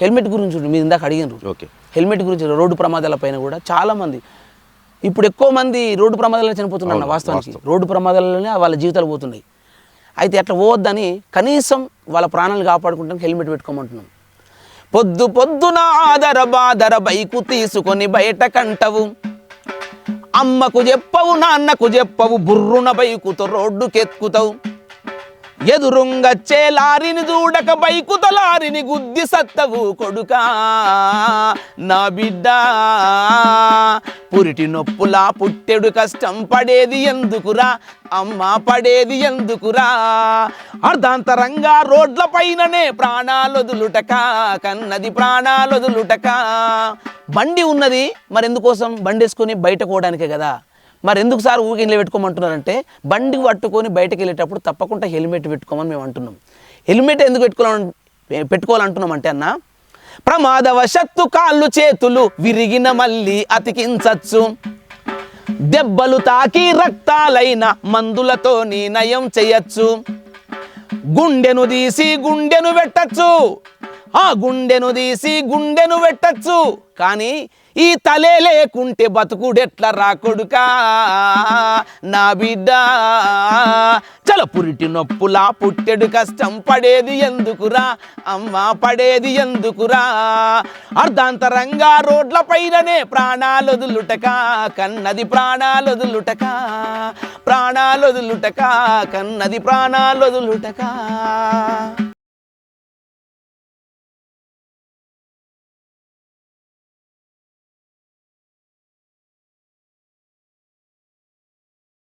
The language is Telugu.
హెల్మెట్ గురించి మీరు ఇందాక అడిగినారు. ఓకే. హెల్మెట్ గురించి రోడ్డు ప్రమాదాల పైన కూడా చాలా మంది ఇప్పుడు ఎక్కువ మంది రోడ్డు ప్రమాదాల్లో చనిపోతున్నారు వాస్తవానికి. వాస్తవం. రోడ్డు ప్రమాదాలలోనే వాళ్ళ జీవితాలు పోతున్నాయి. అయితే అట్లా పోవద్దని కనీసం వాళ్ళ ప్రాణాలు కాపాడుకుంటానికి హెల్మెట్ పెట్టుకోమంటున్నాం. పొద్దు పొద్దున ఆదర బాదర బైకు తీసుకొని బయట కంటవు. అమ్మకు చెప్పవు నాన్నకు చెప్పవు బుర్రున బైకుతో రోడ్డుకెక్కుతావు. ఎదురుంగచ్చే లారిని చూడక బైకుత లారిని గుద్ది సత్తవు కొడుకా. నా బిడ్డ పురిటి నొప్పులా పుట్టెడు కష్టం పడేది ఎందుకురా? అమ్మ పడేది ఎందుకురా? అర్ధాంతరంగా రోడ్ల పైననే ప్రాణాలొదులుటక కన్నది ప్రాణాలొదులుటక. బండి ఉన్నది మరెందుకోసం? బండి వేసుకొని బయట పోవడానికే కదా. మరి ఎందుకు సార్ ఊరికి ఇంట్లో పెట్టుకోమంటున్నారంటే బండి పట్టుకొని బయటకు వెళ్ళేటప్పుడు తప్పకుండా హెల్మెట్ పెట్టుకోమని మేము అంటున్నాం. హెల్మెట్ ఎందుకు పెట్టుకోవాలని పెట్టుకోవాలంటున్నాం అంటే అన్న ప్రమాదవశత్తు కాళ్ళు చేతులు విరిగిన మళ్ళీ అతికించచ్చు. దెబ్బలు తాకి రక్తాలైన మందులతో నీ నయం చేయొచ్చు. గుండెను తీసి గుండెను పెట్టచ్చు. ఆ గుండెను తీసి గుండెను పెట్టచ్చు కానీ ఈ తలే లేకుంటే బతుకుడెట్లా రా కొడుకా? నా బిడ్డ. చల పురిటి నొప్పులా పుట్టెడు కష్టం పడేది ఎందుకురా? అమ్మ పడేది ఎందుకురా? అర్ధాంతరంగా రోడ్ల పైననే ప్రాణాలొదులుటక? కన్నది ప్రాణాలొదులుటక? ప్రాణాలొదులుటక? కన్నది ప్రాణాలొదులుటక?